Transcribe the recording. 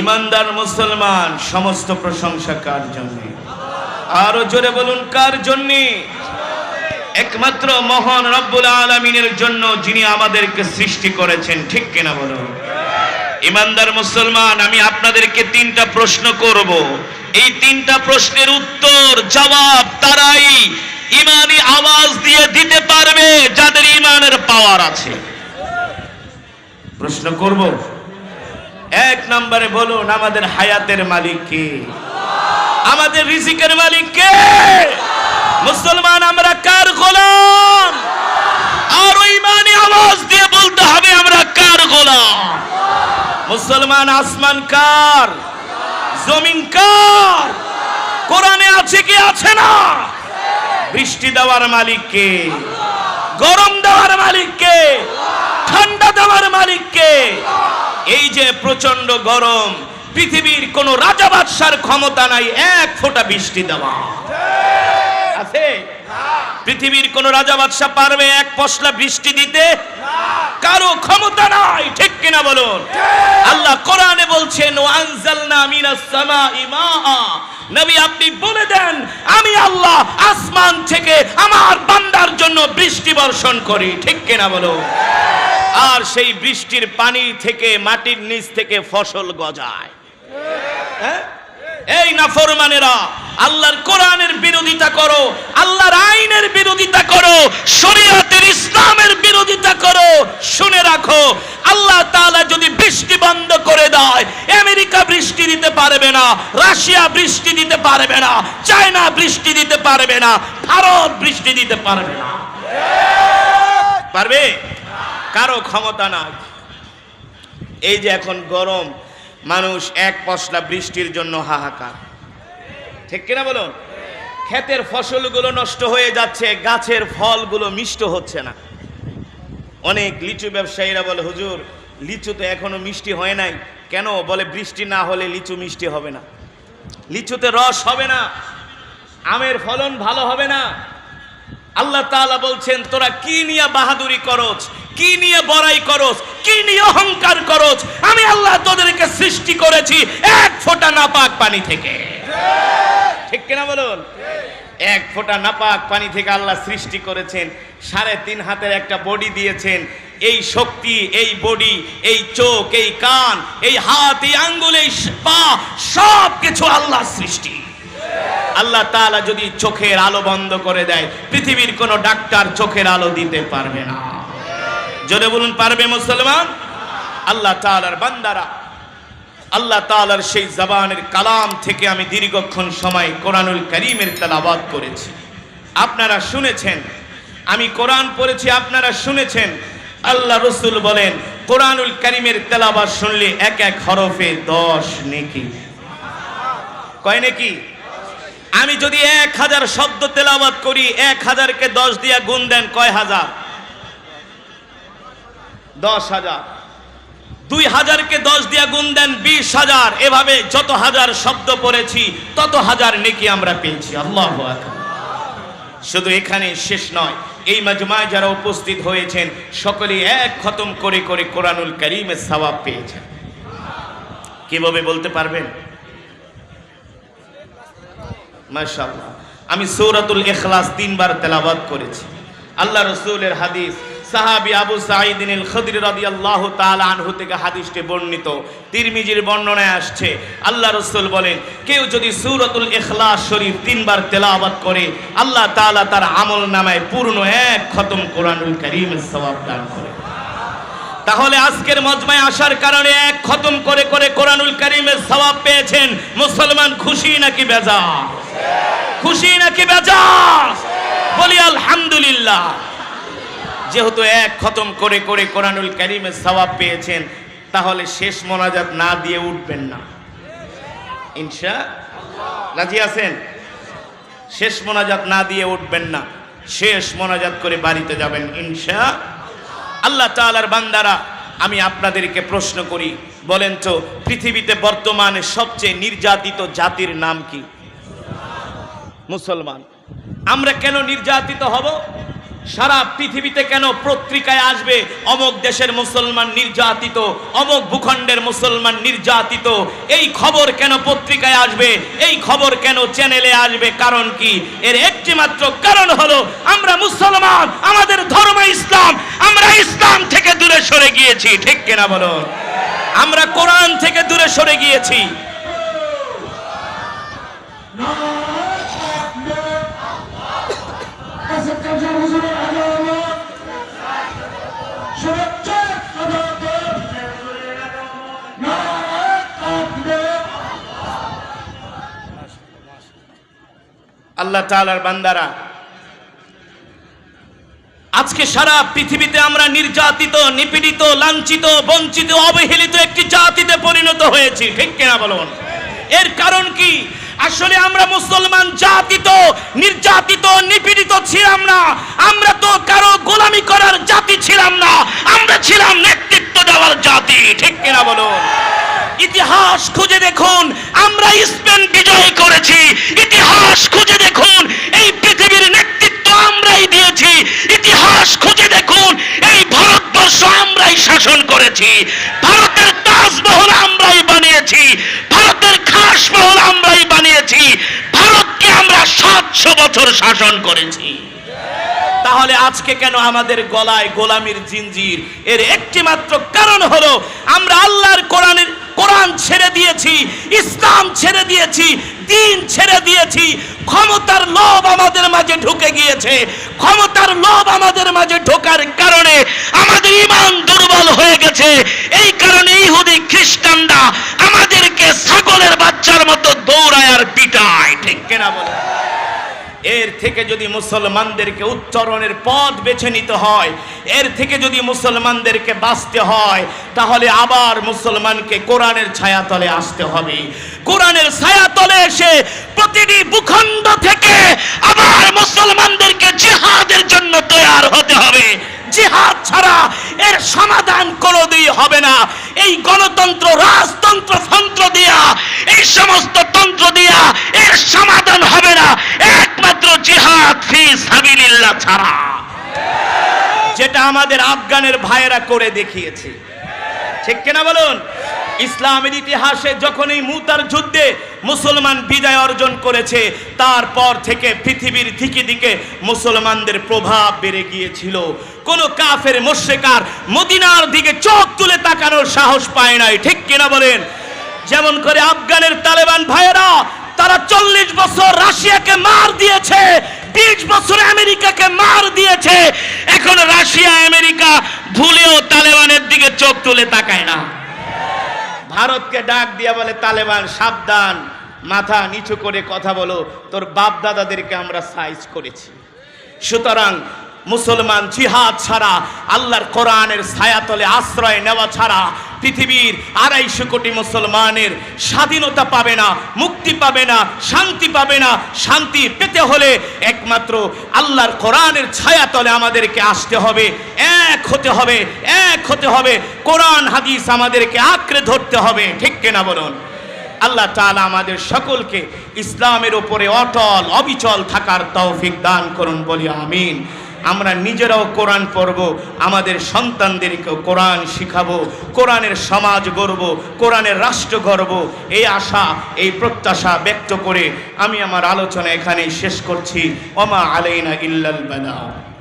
ইমানদার মুসলমান, সমস্ত প্রশংসা কার জন্য? আরও জোরে বলুন, কার জন্য? একমাত্র মহান রব্বুল আলমিনের জন্য যিনি আমাদেরকে সৃষ্টি করেছেন, ঠিক কিনা বলুন? ইমানদার মুসলমান, আমি আপনাদেরকে তিনটা প্রশ্ন করব। এই তিনটা প্রশ্নের উত্তর, জবাব তারাই ইমানি আওয়াজ দিয়ে দিতে পারবে যাদের ইমানের পাওয়ার আছে। প্রশ্ন করব? এক নম্বরে বলুন, আমাদের হায়াতের মালিক কে? আমাদের রিজিকের মালিক কে? মুসলমান, আমরা কার গোলাম? আর ওই মানে আওয়াজ দিয়ে বলতে হবে, আমরা কার গোলাম? মুসলমান, আসমান কার? জমিন কার? কোরআনে আছে কি, আছে না? বৃষ্টি দেওয়ার মালিক কে? গরম দেওয়ার মালিক কে? ঠান্ডা দেওয়ার মালিক কে? এই যে প্রচণ্ড গরম, পৃথিবীর কোন রাজা বাদশার ক্ষমতা নাই, এক ফোঁটা বৃষ্টি দেওয়া। আছে? পৃথিবীর কোন রাজা বাদশা পারবে এক পশলা বৃষ্টি দিতে? কারও ক্ষমতা নাই, ঠিক কিনা বলুন? আল্লাহ কোরআনে বলছেন, ওয়ানজালনা মিনাস সামাই মাআ। নবী, আপনি বলে দেন, আমি আল্লাহ আসমান থেকে আমার বান্দার জন্য বৃষ্টি বর্ষণ করি। ঠিক কিনা বলুন? আর সেই বৃষ্টির পানি থেকে, মাটির নিচ থেকে ফসল গজায়। হ্যাঁ? এই নাফরমানেরা আল্লাহর কোরআনের বিরোধিতা করো, আল্লাহর আইনের বিরোধিতা করো, শরীয়তের ইসলামের বিরোধিতা করো, শুনে রাখো, আল্লাহ তাআলা যদি বৃষ্টি বন্ধ করে দেয়, আমেরিকা বৃষ্টি দিতে পারবে না, রাশিয়া বৃষ্টি দিতে পারবে না, চায়না বৃষ্টি দিতে পারবে না, ভারত বৃষ্টি দিতে পারবে না। পারবে? কারও ক্ষমতা নাই। এই যে এখন গরম, মানুষ এক পশলা বৃষ্টির জন্য হাহাকার। ঠিক কিনা বলুন? ক্ষেতের ফসলগুলো নষ্ট হয়ে যাচ্ছে, গাছের ফলগুলো মিষ্ট হচ্ছে না। অনেক লিচু ব্যবসায়ীরা বলে, হুজুর, লিচু তো এখনও মিষ্টি হয় নাই। কেন? বলে, বৃষ্টি না হলে লিচু মিষ্টি হবে না। লিচুতে রস হবে না, আমের ফলন ভালো হবে না। আল্লাহ তাআলা বলছেন, তোরা কি নিয়ে বাহাদুরি করছ? কি নিয়ে বড়াই করছ কি নিয়ে অহংকার করছ আমি আল্লাহ তোদেরকে সৃষ্টি করেছি এক ফোঁটা নাপাক পানি থেকে। ঠিক কিনা বলুন? এক ফোঁটা নাপাক পানি থেকে আল্লাহ সৃষ্টি করেছেন, সাড়ে তিন হাতের একটা বডি দিয়েছেন। এই শক্তি, এই বডি, এই চোখ, এই কান, এই হাত, এই আঙ্গুল, এই পা সব কিছু আল্লাহ সৃষ্টি। আল্লাহ তাআলা যদি চোখের আলো বন্ধ করে দেয়, পৃথিবীর কোনো ডাক্তার চোখের আলো দিতে পারবে না। জোরে বলুন, পারবে মুসলমান? আল্লাহ তাআলার বান্দারা, আল্লাহ তাআলার সেই জবানের কালাম থেকে আমি দীর্ঘক্ষণ সময় কোরআনুল করিমের তেলাওয়াত করেছি। আপনারা শুনেছেন, আমি কোরআন পড়েছি, আপনারা শুনেছেন, আল্লাহ রসুল বলেন, কোরআনুল করিমের তেলাওয়াত শুনলে এক এক হরফে দশ নেকি। কয় নাকি? আমি যদি এক হাজার শব্দ তেলাবাদ করি, এক হাজারকে দশ দিয়া গুণ দেন কয় হাজার? দশ হাজার। দুই হাজারকে দশ দিয়া গুণ দেন বিশ হাজার। এভাবে যত হাজার শব্দ পড়েছি, তত হাজার নেকি আমরা পেয়েছি। আল্লাহ শুধু এখানে শেষ নয়, এই মাজমায় যারা উপস্থিত হয়েছেন সকলে এক খতম করে করে কোরআনুল করিমের সওয়াব পেয়েছেন। কীভাবে বলতে পারবেন? মাশাআল্লাহ। আমি সূরাতুল এখলাস তিনবার তেলাওয়াত করেছি। আল্লাহ রসুলের হাদিস সাহাবী আবু সাঈদিন খদরি রাদিয়াল্লাহু তাআলা আনহু থেকে হাদিসটি বর্ণিত। তিরমিজির বর্ণনায় আসছে, আল্লাহ রসুল বলেন, কেউ যদি সূরাতুল ইখলাস শরীফ তিনবার তেলাওয়াত করে, আল্লাহ তাআলা তার আমল নামায় পূর্ণ এক খতম কোরআনুল কারীমের সওয়াব দান করে। তাহলে আজকের মজমায় আসার কারণে এক খতম করে করে কোরআনুল করিমের সবাব পেয়েছেন, মুসলমান খুশি নাকি বেজা খুশি নাকি বেজা বলি আলহামদুলিল্লাহ। যেহেতু এক খতম করে করে কোরআনুল কারীমের সওয়াব পেয়েছেন, তাহলে শেষ মোনাজাত না দিয়ে উঠবেন না। ইনশা রাজি আছেন? শেষ মোনাজাত না দিয়ে উঠবেন না। শেষ মোনাজাত করে বাড়িতে যাবেন, ইনশা আল্লাহ তাআলার বান্দারা, আমি আপনাদেরকে প্রশ্ন করি, বলেন তো, পৃথিবীতে বর্তমানে সবচেয়ে নির্যাতিত জাতির নাম কি? মুসলমান। আমরা কেন নির্যাতিত হব? সারা পৃথিবীতে কেন পত্রিকায় আসবে? অমক দেশের মুসলমান নির্যাতিত, অমক ভূখণ্ডের মুসলমান নির্যাতিত। এই খবর কেন পত্রিকায় আসবে? এই খবর কেন চ্যানেলে আসবে? কারণ কি? এর একটি মাত্র কারণ হলো, আমরা মুসলমান, আমাদের ধর্ম ইসলাম, আমরা ইসলাম থেকে দূরে সরে গিয়েছি। ঠিক কিনা বলো আমরা কোরআন থেকে দূরে সরে গিয়েছি। আল্লাহ তালার বান্দারা, আজকে সারা পৃথিবীতে আমরা নির্যাতিত, নিপীড়িত, লাঞ্ছিত, বঞ্চিত, অবহেলিত একটি জাতিতে পরিণত হয়েছি। ঠিক কিনা বলুন? এর কারণ কি? আসলে আমরা মুসলমান জাতিত শাসন করেছি। তাহলে আজকে কেন আমাদের গলায় গোলামির জিনজির এর একটি মাত্র কারণ হলো, আমরা আল্লাহর কোরআনের, কোরআন ছেড়ে দিয়েছি, ইসলাম ছেড়ে দিয়েছি, দিন ছেড়ে দিয়েছি, ক্ষমতার লোভ আমাদের মাঝে ঢুকে গিয়েছে। ক্ষমতার লোভ আমাদের মাঝে ঢোকার কারণে আমাদের ইমান দুর্বল হয়ে গেছে। এই কারণে ইহুদি খ্রিস্টানরা আমাদেরকে ছাগলের বাচ্চার মতো দৌড়ায় আর পিটায় ঠিক কেনা বলে এর থেকে যদি মুসলমানদেরকে উচ্চারণের পথ বেছে নিতে হয়, এর থেকে যদি মুসলমানদেরকে বাঁচতে হয়, তাহলে আবার মুসলমানকে কোরআনের ছায়াতলে আসতে হবে। কোরআনের ছায়াতলে এসে প্রতিটি ভূখণ্ড থেকে আবার মুসলমানদেরকে জিহাদের জন্য তৈয়ার হতে হবে। জিহাদ ছাড়া এর সমাধান কোনোদিন হবে না। এই গণতন্ত্র, রাজতন্ত্র তন্ত্র দিয়া, এই সমস্ত তন্ত্র দিয়া এর সমাধান হবে না। একমাত্র জিহাদ ফি সাবিলিল্লাহ ছাড়া। যেটা আমাদের আফগানের ভাইয়েরা করে দেখিয়েছে। ঠিক কিনা বলুন? ইসলামের ইতিহাসে যখন এই মুতার যুদ্ধে মুসলমান বিজয় অর্জন করেছে, তারপর থেকে পৃথিবীর দিকে দিকে মুসলমানদের প্রভাব বেড়ে গিয়েছিল। কোন কাফের মোশেকার মদিনার দিকে চোখ তুলে তাকানোর সাহস পায় নাই, ঠিক কিনা বলেন? যেমন করে আফগানের তালেবান ভাইয়েরা, তারা চল্লিশ বছর রাশিয়াকে মার দিয়েছে, বিশ বছর আমেরিকাকে মার দিয়েছে। এখন রাশিয়া, আমেরিকা ভুলেও তালেবানের দিকে চোখ তুলে তাকায় না। ভারতকে ডাক দিয়া বলে, তালেবান, সাবধান, মাথা নিচু করে কথা বলো। তোর বাপ দাদাদেরকে আমরা সাইজ করেছি। সুতরাং মুসলমান জিহাদ ছাড়া, আল্লাহর কোরআনের ছায়াতলে আশ্রয় নেওয়া ছাড়া পৃথিবীর আড়াইশো কোটি মুসলমানের স্বাধীনতা পাবে না, মুক্তি পাবে না, শান্তি পাবে না। শান্তি পেতে হলে একমাত্র আল্লাহর কোরআনের ছায়াতলে আমাদেরকে আসতে হবে, এক হতে হবে, এক হতে হবে। কোরআন, হাদিস আমাদেরকে আঁকড়ে ধরতে হবে, ঠিক কিনা বলুন? আল্লাহ তাআলা আমাদের সকলকে ইসলামের ওপরে অটল, অবিচল থাকার তৌফিক দান করুন, বলি আমিন। আমরা নিজেরাও কোরআন পড়ব, আমাদের সন্তানদেরকে কোরআন শিখাবো, কোরআনের সমাজ গড়ব, কোরআনের রাষ্ট্র গড়ব। এই আশা, এই প্রত্যাশা ব্যক্ত করে আমি আমার আলোচনা এখানেই শেষ করছি। ওমা আলাইনা ইল্লাল বালাগ